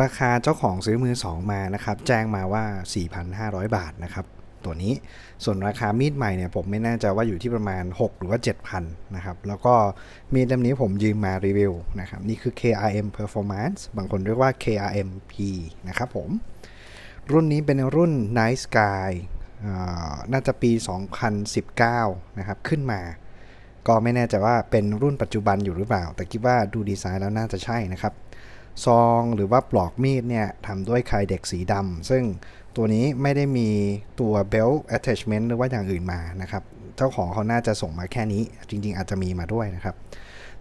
ราคาเจ้าของซื้อมือ 2 มานะครับ แจ้งมาว่า 4,500 บาทนะครับ ตัวนี้ส่วนราคามีดใหม่เนี่ยผมไม่แน่ใจว่าอยู่ที่ประมาณ 6 หรือว่า 7,000นะครับ แล้วก็มีดเล่มนี้ผมยืมมารีวิวนะครับ นี่คือ KRM Performance บางคนเรียกว่า KRMP นะครับผม รุ่นนี้เป็นรุ่น Night Sky น่าจะปี 2019 นะครับ ขึ้นมา ก็ไม่แน่ใจว่าเป็นรุ่นปัจจุบันอยู่หรือเปล่า แต่คิดว่าดูดีไซน์แล้วน่าจะใช่นะครับ ซองหรือว่าปลอกมีดเนี่ยทำด้วยไคเด็กสีดำซึ่งตัวนี้ไม่ได้มีตัว belt attachment หรือว่าอย่างอื่นมานะครับ เจ้าของเขาน่าจะส่งมาแค่นี้ จริง ๆ อาจจะมีมาด้วยนะครับ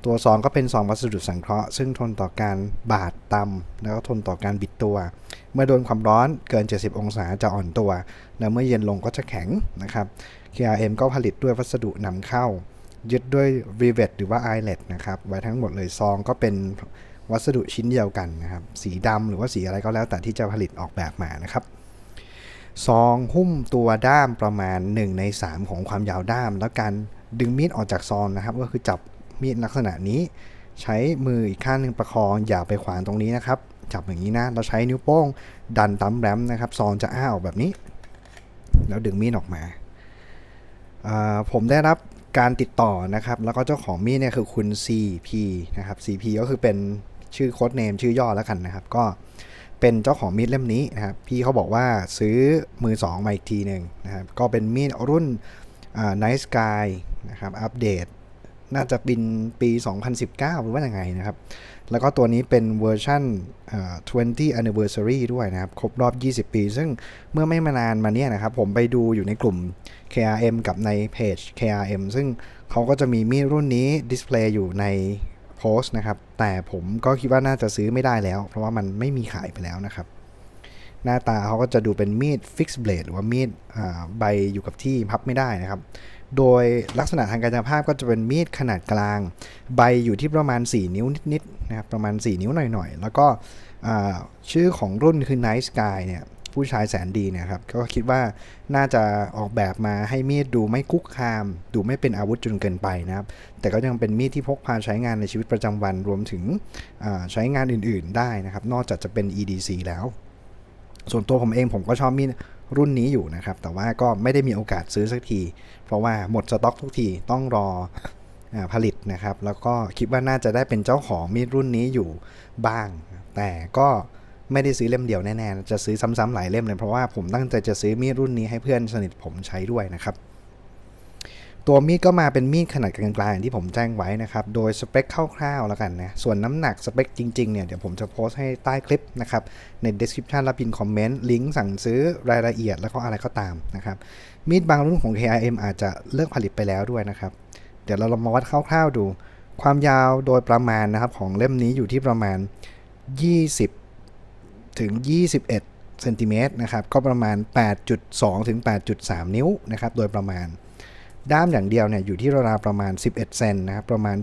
ตัวซองก็เป็นซองวัสดุสังเคราะห์ซึ่งทนต่อการบาดตำแล้วก็ทนต่อการบิดตัว เมื่อโดนความร้อนเกิน 70 องศาจะอ่อนตัว แล้วเมื่อเย็นลงก็จะแข็งนะครับ KRM ก็ผลิตด้วยวัสดุนำเข้า ยึดด้วย rivet หรือว่า eyelet นะครับ ไว้ทั้งหมดเลยซองก็เป็น วัสดุชิ้นเดียวกันนะครับ สีดำหรือว่าสีอะไรก็แล้วแต่ที่จะผลิตออกแบบมานะครับซองหุ้มตัวด้ามประมาณ 1 ใน 3 ของความยาวด้าม แล้วการดึงมีดออกจากซองนะครับ ก็คือจับมีดลักษณะนี้ ใช้มืออีกข้างหนึ่งประคองอย่าไปขวางตรงนี้นะครับ จับอย่างนี้นะเราใช้นิ้วโป้ง ดันตั้มแรมนะครับซองจะอ้าออกแบบนี้ แล้วดึงมีดออกมาอ่าผมได้รับการติดต่อนะครับ แล้วก็เจ้าของมีดเนี่ยคือคุณ CP นะครับ CP ก็คือเป็น ชื่อโค้ดเนมชื่อย่อแล้วกันนะครับ ก็เป็นเจ้าของมีดเล่มนี้นะครับ พี่เขาบอกว่าซื้อมือ2มาอีกทีหนึ่งนะครับ ก็เป็นมีดรุ่นอ่า Night Sky นะครับ อัปเดต น่าจะเป็นปี 2019 หรือว่ายังไงนะครับ แล้วก็ตัวนี้เป็นเวอร์ชัน20 anniversary ด้วยนะครับ ครบรอบ 20 ปี ซึ่งเมื่อไม่มานานมาเนี้ยนะครับ ผมไปดูอยู่ในกลุ่ม KRM กับในเพจ KRM ซึ่งเขาก็จะมีมีดรุ่นนี้ดิสเพลย์อยู่ใน โพสต์นะครับ แต่ผมก็คิดว่าน่าจะซื้อไม่ได้แล้ว เพราะว่ามันไม่มีขายไปแล้วนะครับ หน้าตาเขาก็จะดูเป็นมีดฟิกซ์เบลดหรือว่ามีดใบอยู่กับที่พับไม่ได้นะครับ โดยลักษณะทางกายภาพก็จะเป็นมีดขนาดกลาง ใบอยู่ที่ประมาณ 4 นิ้วนิดๆนะครับประมาณ 4 นิ้วหน่อยๆ แล้วก็ชื่อของรุ่นคือ Night Sky เนี่ย ผู้ชายแสนดีเนี่ยครับก็คิดว่าน่าจะออกแบบมาให้มีดดูไม่คุกคาม ดูไม่เป็นอาวุธจนเกินไปนะครับ แต่ก็ยังเป็นมีดที่พกพาใช้งานในชีวิตประจำวันรวมถึงใช้งานอื่น ๆ ได้นะครับ นอกจากจะเป็น EDC แล้ว ส่วนตัวผมเองผมก็ชอบมีดรุ่นนี้อยู่นะครับ แต่ว่าก็ไม่ได้มีโอกาสซื้อสักที เพราะว่าหมดสต็อกทุกทีต้องรออผลิตนะครับ แล้วก็คิดว่าน่าจะได้เป็นเจ้าของมีดรุ่นนี้อยู่บ้าง แต่ก็ ไม่ได้ซื้อเล่มเดียวแน่ๆ จะซื้อซ้ำๆหลายเล่มเลยเพราะว่าผมตั้งใจจะซื้อมีดรุ่นนี้ให้เพื่อนสนิทผมใช้ด้วยนะครับ ตัวมีดก็มาเป็นมีดขนาดกลางๆอย่างที่ผมแจ้งไว้นะครับ โดยสเปคคร่าวๆแล้วกันนะ ส่วนน้ำหนักสเปคจริงๆเนี่ยเดี๋ยวผมจะโพสต์ให้ใต้คลิปนะครับ ใน description และพินคอมเมนต์ลิงก์สั่งซื้อรายละเอียดแล้วก็อะไรก็ตามนะครับ มีดบางรุ่นของ KRM อาจจะเลิกผลิตไปแล้วด้วยนะครับ เดี๋ยวเราลองมาวัดคร่าวๆดู ความยาวโดยประมาณนะครับของเล่มนี้อยู่ที่ประมาณ 20 ถึง 21เซนติเมตรนะครับ ก็ประมาณ 8.2 ถึง 8.3 นิ้วนะครับ โดยประมาณ ด้ามอย่างเดียวเนี่ยอยู่ที่ราวๆประมาณ 11 เซนนะครับ ประมาณ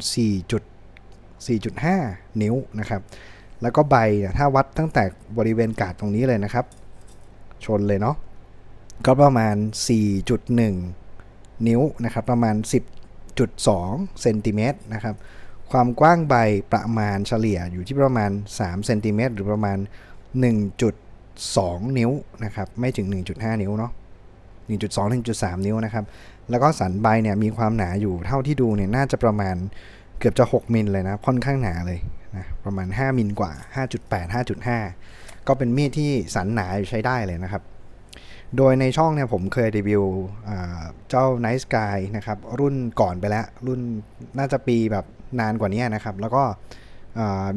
4.4.5 นิ้วนะครับ แล้วก็ใบเนี่ยถ้าวัดตั้งแต่บริเวณกาดตรงนี้เลยนะครับ ชนเลยเนาะ ก็ประมาณ 4.1 นิ้วนะครับ ประมาณ 10.2 เซนติเมตรนะครับความกว้างใบประมาณเฉลี่ยอยู่ที่ประมาณ3เซนติเมตรหรือประมาณ 1.2 นิ้วนะครับไม่ถึง 1.5 นิ้วเนาะ1.2 1.3 นิ้วนะครับ แล้วก็สันใบเนี่ยมีความหนาอยู่เท่าที่ดูเนี่ยน่าจะประมาณเกือบจะ 6 มิลเลยนะ ค่อนข้างหนาเลยนะประมาณ 5 มิลกว่า 5.8 5.5 ก็เป็นมีดที่สันหนาอยู่ใช้ได้เลยนะครับ โดยในช่องเนี่ยผมเคยรีวิวเจ้า Night Sky นะครับ รุ่นก่อนไปแล้ว รุ่นน่าจะปีแบบนานกว่านี้นะครับ แล้วก็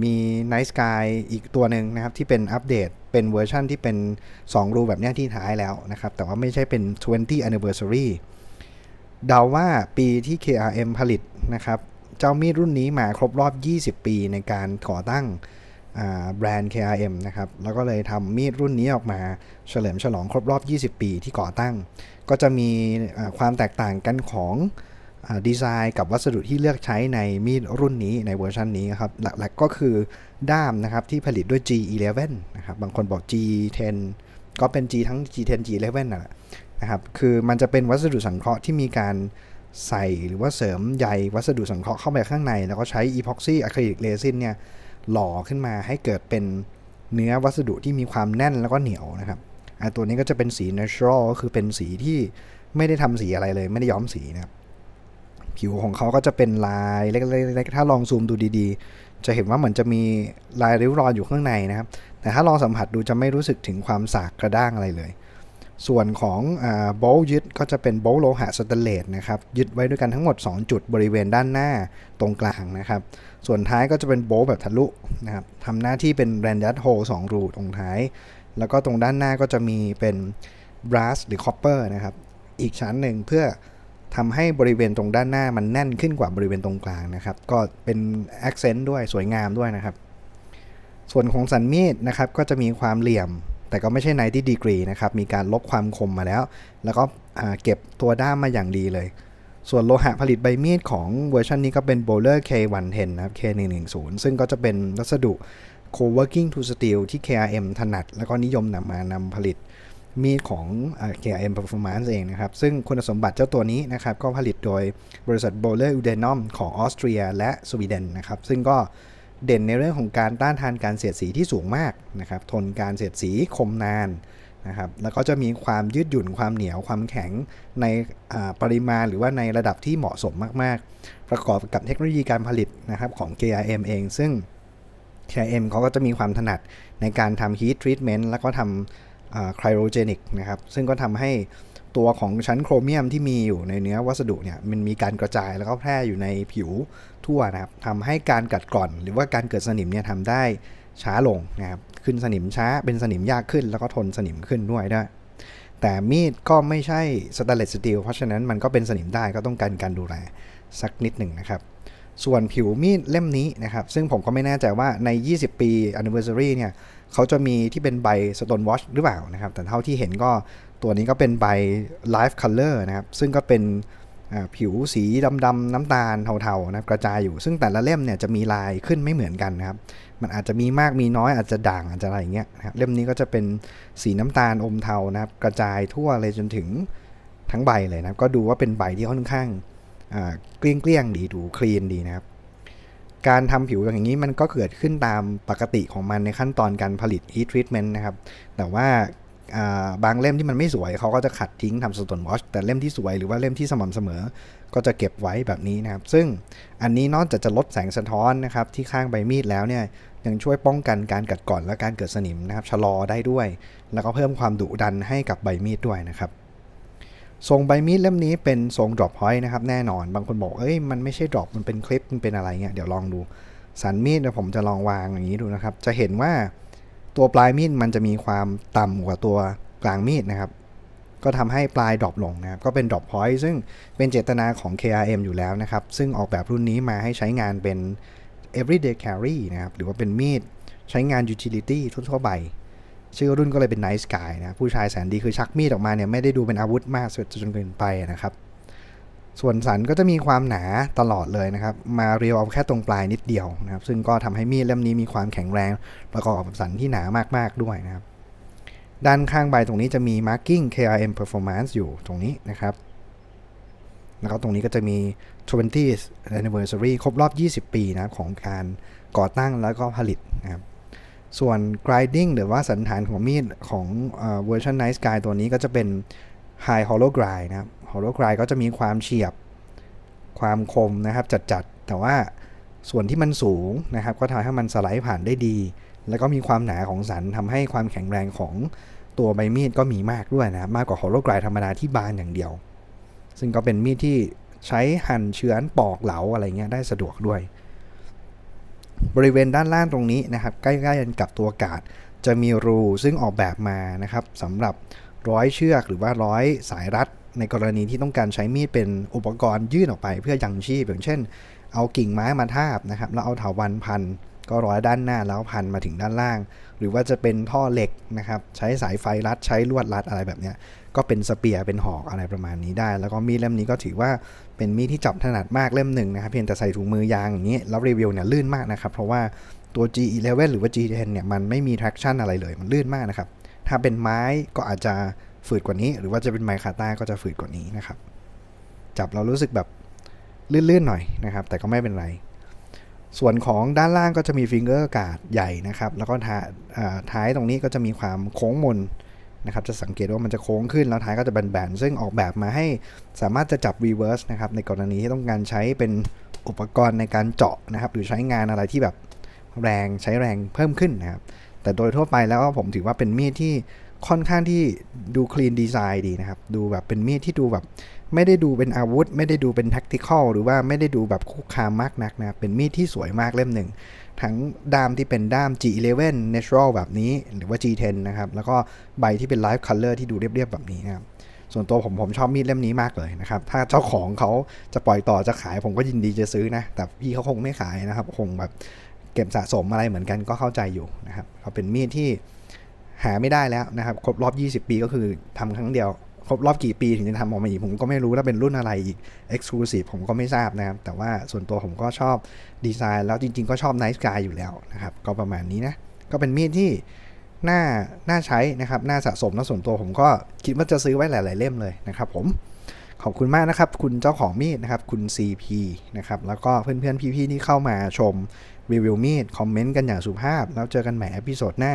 มี Night Sky อีกตัวหนึ่งนะครับ ที่เป็นอัปเดตเป็นเวอร์ชั่นที่เป็น 2 รูแบบนี้ที่ท้ายแล้วนะครับ แต่ว่าไม่ใช่เป็น 20 anniversary เดาว่าปีที่ KRM ผลิตนะครับ เจ้ามีดรุ่นนี้มาครบรอบ 20 ปีในการก่อตั้งแบรนด์ KRM นะครับ แล้วก็เลยทำมีดรุ่นนี้ออกมาเฉลิมฉลองครบรอบ 20 ปีที่ก่อตั้ง ก็จะมีความแตกต่างกันของ ดีไซน์กับวัสดุที่เลือกใช้ในมีดรุ่นนี้ในเวอร์ชันนี้ครับ หลักๆก็คือด้ามนะครับที่ผลิตด้วย G11 นะครับ บางคนบอก G10 ก็เป็น G ทั้ง G10 G11 นั่นแหละนะครับ คือมันจะเป็นวัสดุสังเคราะห์ที่มีการใส่หรือว่าเสริมใยวัสดุสังเคราะห์เข้าไปข้างใน แล้วก็ใช้อีพ็อกซี่อะคริลิกเรซินเนี่ยหล่อขึ้นมาให้เกิดเป็นเนื้อวัสดุที่มีความแน่นแล้วก็เหนียวนะครับอ่ตัวนี้ก็จะเป็นสี natural ก็คือเป็นสีที่ไม่ได้ทำสีอะไรเลย ไม่ได้ย้อมสีนะครับ ผิวของเขาก็จะเป็นลายเล็กๆถ้าลองซูมดูดีๆ จะเห็นว่าเหมือนจะมีลายริ้วรอยอยู่ข้างในนะครับ แต่ถ้าลองสัมผัสดูจะไม่รู้สึกถึงความสากกระด้างอะไรเลย ส่วนของโบลยึดก็จะเป็นโบลโลหะสแตนเลสนะครับยึดไว้ด้วยกันทั้งหมด 2 จุดบริเวณด้านหน้าตรงกลางนะครับ ส่วนท้ายก็จะเป็นโบลแบบทะลุนะครับทำหน้าที่เป็นแรนดัตโฮสองรูตรงท้าย แล้วก็ตรงด้านหน้าก็จะมีเป็นบรัสหรือคอปเปอร์นะครับอีกชั้นหนึ่งเพื่อ ทำให้บริเวณตรงด้านหน้ามันแน่นขึ้นกว่าบริเวณตรงกลางนะครับ ก็เป็น accent ด้วยสวยงามด้วยนะครับ ส่วนของสันมีดนะครับก็จะมีความเหลี่ยม แต่ก็ไม่ใช่90ดีกรีนะครับ มีการลบความคมมาแล้ว แล้วก็เก็บตัวด้ามมาอย่างดีเลย ส่วนโลหะผลิตใบมีดของเวอร์ชันนี้ก็เป็น Bowler K110 นะครับ K110 ซึ่งก็จะเป็นวัสดุ co-working to steel ที่ KRM ถนัด แล้วก็นิยมนำมานำผลิต มีดของ KRM Performance เองนะครับ ซึ่งคุณสมบัติเจ้าตัวนี้นะครับ ก็ผลิตโดยบริษัท Bowler Udenom ของออสเตรียและสวีเดนนะครับ ซึ่งก็เด่นในเรื่องของการต้านทานการเสียดสีที่สูงมากนะครับ ทนการเสียดสีคมนานนะครับ แล้วก็จะมีความยืดหยุ่นความเหนียวความแข็งในปริมาณหรือว่าในระดับที่เหมาะสมมาก ๆ ประกอบกับเทคโนโลยีการผลิตนะครับของ KRM เอง ซึ่ง KRM เขาก็จะมีความถนัดในการทำ heat treatment แล้วก็ทำ cryogenic นะครับ ซึ่งก็ทำให้ตัวของชั้นโครเมียมที่มีอยู่ในเนื้อวัสดุเนี่ยมันมีการกระจายแล้วก็แพร่อยู่ในผิวทั่วนะครับทำให้การกัดกร่อน หรือว่าการเกิดสนิมเนี่ยทำได้ช้าลงนะครับขึ้นสนิมช้าเป็นสนิมยากขึ้น แล้วก็ทนสนิมขึ้นด้วยด้วยแต่มีดก็ไม่ใช่สแตนเลสสตีลเพราะฉะนั้นมันก็เป็นสนิมได้ก็ต้องการการดูแลสักนิดหนึ่งนะครับ ส่วนผิวมีดเล่มนี้นะครับ ซึ่งผมก็ไม่แน่ใจว่าใน 20 ปี anniversary เนี่ยเขาจะมีที่เป็นใบ stone wash หรือเปล่านะครับ แต่เท่าที่เห็นก็ตัวนี้ก็เป็นใบ live color นะครับ ซึ่งก็เป็นผิวสีดำๆน้ำตาลเทาๆนะครับกระจายอยู่ ซึ่งแต่ละเล่มเนี่ยจะมีลายขึ้นไม่เหมือนกันนะครับ มันอาจจะมีมากมีน้อยอาจจะด่างอาจจะอะไรอย่างเงี้ยนะครับเล่มนี้ก็จะเป็นสีน้ำตาลอมเทานะครับ กระจายทั่วเลยจนถึงทั้งใบเลยนะก็ดูว่าเป็นใบที่ค่อนข้างอ่า เกลี้ยงเกลี้ยงๆดีดูคลีนดีนะครับ การทำผิวอย่างนี้มันก็เกิดขึ้นตามปกติของมันในขั้นตอนการผลิต heat treatment นะครับ แต่ว่าบางเล่มที่มันไม่สวยเขาก็จะขัดทิ้งทำ stone wash แต่เล่มที่สวยหรือว่าเล่มที่สม่ำเสมอ ก็จะเก็บไว้แบบนี้นะครับ ซึ่งอันนี้นอกจากจะลดแสงสะท้อนนะครับที่ข้างใบมีดแล้วเนี่ยยังช่วยป้องกันการกัดกร่อนและการเกิดสนิมนะครับชะลอได้ด้วย แล้วก็เพิ่มความดุดันให้กับใบมีดด้วยนะครับ ทรงใบมีดเล่มนี้เป็นทรง drop point นะครับแน่นอน บางคนบอกเอ้ยมันไม่ใช่ drop มันเป็นคลิปมันเป็นอะไรเงี้ยเดี๋ยวลองดูสันมีดเดี๋ยวผมจะลองวางอย่างนี้ดูนะครับ จะเห็นว่าตัวปลายมีดมันจะมีความต่ำกว่าตัวกลางมีดนะครับ ก็ทำให้ปลายดรอปลงนะครับ ก็เป็น drop point ซึ่งเป็นเจตนาของ KRM อยู่แล้วนะครับ ซึ่งออกแบบรุ่นนี้มาให้ใช้งานเป็น everyday carry นะครับ หรือว่าเป็นมีดใช้งาน utility ทั่วๆไป ชื่อรุ่นก็เลยเป็น Nice Guy นะผู้ชายแสนดีคือชักมีดออกมาเนี่ยไม่ได้ดูเป็นอาวุธมากจนเกินไปนะครับ ส่วนสันก็จะมีความหนาตลอดเลยนะครับ มาเรียวเอาแค่ตรงปลายนิดเดียวนะครับ ซึ่งก็ทำให้มีดเล่มนี้มีความแข็งแรงประกอบกับสันที่หนามากๆด้วยนะครับ ด้านข้างใบตรงนี้จะมี marking KRM performance อยู่ตรงนี้นะครับแล้วก็ตรงนี้ก็จะมี 20th anniversary ครบรอบ 20 ปีนะครับของการก่อตั้งแล้วก็ผลิตนะครับ ส่วน grinding หรือว่าสันฐานของมีดของเวอร์ชัน Nice Guy ตัวนี้ก็จะเป็น High Hollow Grind นะครับ Hollow Grind ก็จะมีความเฉียบความคมนะครับจัดๆ แต่ว่าส่วนที่มันสูงนะครับ ก็ทำให้มันสไลด์ผ่านได้ดี แล้วก็มีความหนาของสันทำให้ความแข็งแรงของตัวใบมีดก็มีมากด้วยนะมากกว่า Hollow Grind ธรรมดาที่บานอย่างเดียว ซึ่งก็เป็นมีดที่ใช้หั่นเฉือนปอกเหลาอะไรเงี้ยได้สะดวกด้วย บริเวณด้านล่างตรงนี้นะครับ ใกล้ๆกันกับตัวกาดจะมีรูซึ่งออกแบบมานะครับสำหรับร้อยเชือกหรือว่าร้อยสายรัด ในกรณีที่ต้องการใช้มีดเป็นอุปกรณ์ยื่นออกไปเพื่อยังชีพอย่างเช่น เอากิ่งไม้มาทาบนะครับแล้วเอาเถาวันพันก็ร้อยด้านหน้าแล้วพันมาถึงด้านล่าง หรือว่าจะเป็นท่อเหล็กนะครับใช้สายไฟรัดใช้ลวดรัดอะไรแบบนี้ ก็เป็นสเปียร์เป็นหอกอะไรประมาณนี้ได้ แล้วก็มีดเล่มนี้ก็ถือว่าเป็นมีดที่จับถนัดมากเล่มหนึ่งนะครับเพียงแต่ใส่ถุงมือยางอย่างนี้แล้วรีวิวเนี่ยลื่นมากนะครับเพราะว่าตัว G11 หรือว่า G10 เนี่ยมันไม่มี traction อะไรเลยมันลื่นมากนะครับถ้าเป็นไม้ก็อาจจะฝืดกว่านี้ หรือว่าจะเป็นไมคาต้าก็จะฝืดกว่านี้นะครับจับเรารู้สึกแบบลื่นๆหน่อยนะครับ แต่ก็ไม่เป็นไร ส่วนของด้านล่างก็จะมีฟิงเกอร์การ์ดใหญ่นะครับ แล้วก็ท้ายอ่าท้ายตรงนี้ก็จะมีความโค้งมน นะครับจะสังเกตว่ามันจะโค้งขึ้นแล้วท้ายก็จะแบนๆซึ่งออกแบบมาให้สามารถจะจับ reverse นะครับในกรณีที่ต้องการใช้เป็นอุปกรณ์ในการเจาะนะครับหรือใช้งานอะไรที่แบบแรงใช้แรงเพิ่มขึ้นนะครับแต่โดยทั่วไปแล้วผมถือว่าเป็นมีดที่ค่อนข้างที่ดูคลีนดีไซน์ดีนะครับ ดูแบบเป็นมีดที่ดูแบบ ไม่ได้ดูเป็นอาวุธ ไม่ได้ดูเป็น tactical หรือว่าไม่ได้ดูแบบคุกคามมากนักนะเป็นมีดที่สวยมากเล่มหนึ่ง ทั้งด้ามที่เป็นด้าม G11 natural แบบนี้ หรือว่า G10 นะครับ แล้วก็ใบที่เป็น live color ที่ดูเรียบๆ แบบนี้นะครับ ส่วนตัวผมผมชอบมีดเล่มนี้มากเลยนะครับ ถ้าเจ้าของเขาจะปล่อยต่อจะขายผมก็ยินดีจะซื้อนะ แต่พี่เขาคงไม่ขายนะครับ คงแบบเก็บสะสมอะไรเหมือนกันก็เข้าใจอยู่นะครับเขาเป็นมีดที่หาไม่ได้แล้วนะครับ ครบรอบ 20 ปีก็คือทำครั้งเดียว รบรอบกี่ปีถึงจะทำออกมาอีก ผมก็ไม่รู้แล้วเป็นรุ่นอะไรอีก Exclusive ผมก็ไม่ทราบนะครับ แต่ว่าส่วนตัวผมก็ชอบดีไซน์แล้วจริง ๆ ก็ชอบ Nice Guy อยู่แล้วนะครับ ก็ประมาณนี้นะ ก็เป็นมีดที่น่าน่าใช้นะครับ น่าสะสมแล้วส่วนตัวผมก็คิดว่าจะซื้อไว้หลาย ๆ เล่มเลยนะครับผมขอบคุณมากนะครับ คุณเจ้าของมีดนะครับ คุณ CP นะครับ แล้วก็เพื่อนๆ พี่ๆ ที่เข้ามาชมรีวิวมีด คอมเมนต์กันอย่างสุภาพ แล้วเจอกันใหม่อพิโซดหน้า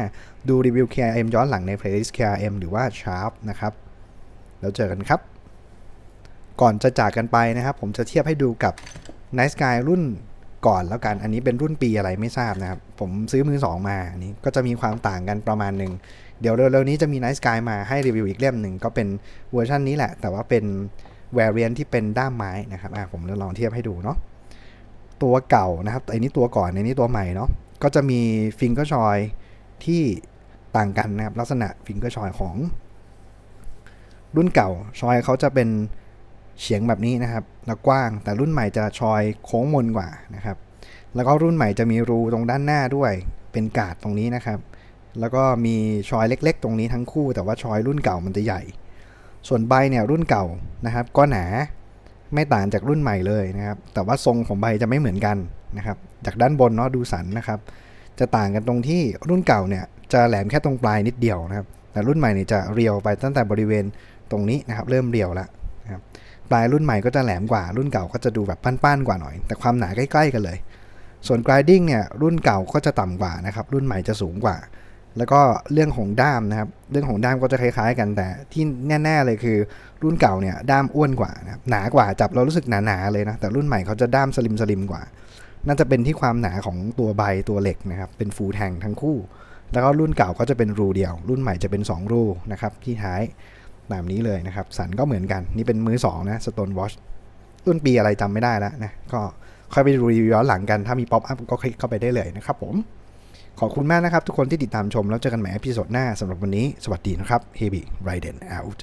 ดูรีวิว KRM ย้อนหลังใน playlist KRM หรือว่า Sharp นะครับ แล้วเจอกันครับ ก่อนจะจากกันไปนะครับ ผมจะเทียบให้ดูกับ Nice Guy รุ่นก่อนแล้วกัน อันนี้เป็นรุ่นปีอะไรไม่ทราบนะครับ ผมซื้อมือสองมา อันนี้ก็จะมีความต่างกันประมาณหนึ่ง เดี๋ยวเร็วๆนี้จะมี Nice Guy มาให้รีวิวอีกเล่มหนึ่ง ก็เป็นเวอร์ชันนี้แหละ แต่ว่าเป็น variant ที่เป็นด้ามไม้นะครับอะผมจะลองเทียบให้ดูเนาะ ตัวเก่านะครับอันนี้ตัวก่อนอันนี้ตัวใหม่เนาะ ก็จะมีฟิงเกอร์ชอยที่ต่างกันนะครับ ลักษณะฟิงเกอร์ชอยของ รุ่นเก่าชอยเขาจะเป็นเฉียงแบบนี้นะครับ แล้วกว้าง แต่รุ่นใหม่จะชอยโค้งมนกว่านะครับ แล้วก็รุ่นใหม่จะมีรูตรงด้านหน้าด้วย เป็นกาดตรงนี้นะครับ แล้วก็มีชอยเล็ก ๆ ตรงนี้ทั้งคู่ แต่ว่าชอยรุ่นเก่ามันจะใหญ่ ส่วนใบเนี่ยรุ่นเก่านะครับ ก็หนา ไม่ต่างจากรุ่นใหม่เลยนะครับ แต่ว่าทรงของใบจะไม่เหมือนกันนะครับ จากด้านบนเนาะดูสันนะครับ จะต่างกันตรงที่รุ่นเก่าเนี่ยจะแหลมแค่ตรงปลายนิดเดียวนะครับ แต่รุ่นใหม่เนี่ยจะเรียวไปตั้งแต่บริเวณ ตรงนี้นะครับ เริ่มเรียวแล้วนะครับปลายรุ่นใหม่ก็จะแหลมกว่ารุ่นเก่าก็จะดูแบบป้านๆกว่าหน่อย แต่ความหนาใกล้ ๆ กันเลย ส่วน grinding เนี่ยรุ่นเก่าก็จะต่ำกว่านะครับ รุ่นใหม่จะสูงกว่า แล้วก็เรื่องของด้ามนะครับ เรื่องของด้ามก็จะคล้ายๆ กันแต่ที่แน่ๆเลยคือ รุ่นเก่าเนี่ยด้ามอ้วนกว่านะครับหนากว่าจับเรารู้สึกหนาๆเลยนะแต่รุ่นใหม่เขาจะด้ามสลิมสลิมกว่า น่าจะเป็นที่ความหนาของตัวใบตัวเหล็กนะครับ เป็นฟูแทงทั้งคู่ แล้วก็รุ่นเก่าก็จะเป็นรูเดียว รุ่นใหม่จะเป็น 2 รูนะครับที่ท้าย ตามนี้เลยนะครับ สันก็เหมือนกัน นี่เป็นมือ2นะสโตนวอชรุ่นปีอะไรจำไม่ได้แล้วนะ ก็ค่อยไปดูรีวิวย้อนหลังกัน ถ้ามีป๊อปอัพก็คลิกเข้าไปได้เลยนะครับผม ขอบคุณมากนะครับ ทุกคนที่ติดตามชม แล้วเจอกันใหม่อพิโซดหน้าสำหรับวันนี้ สวัสดีนะครับ Heavy r i d e n out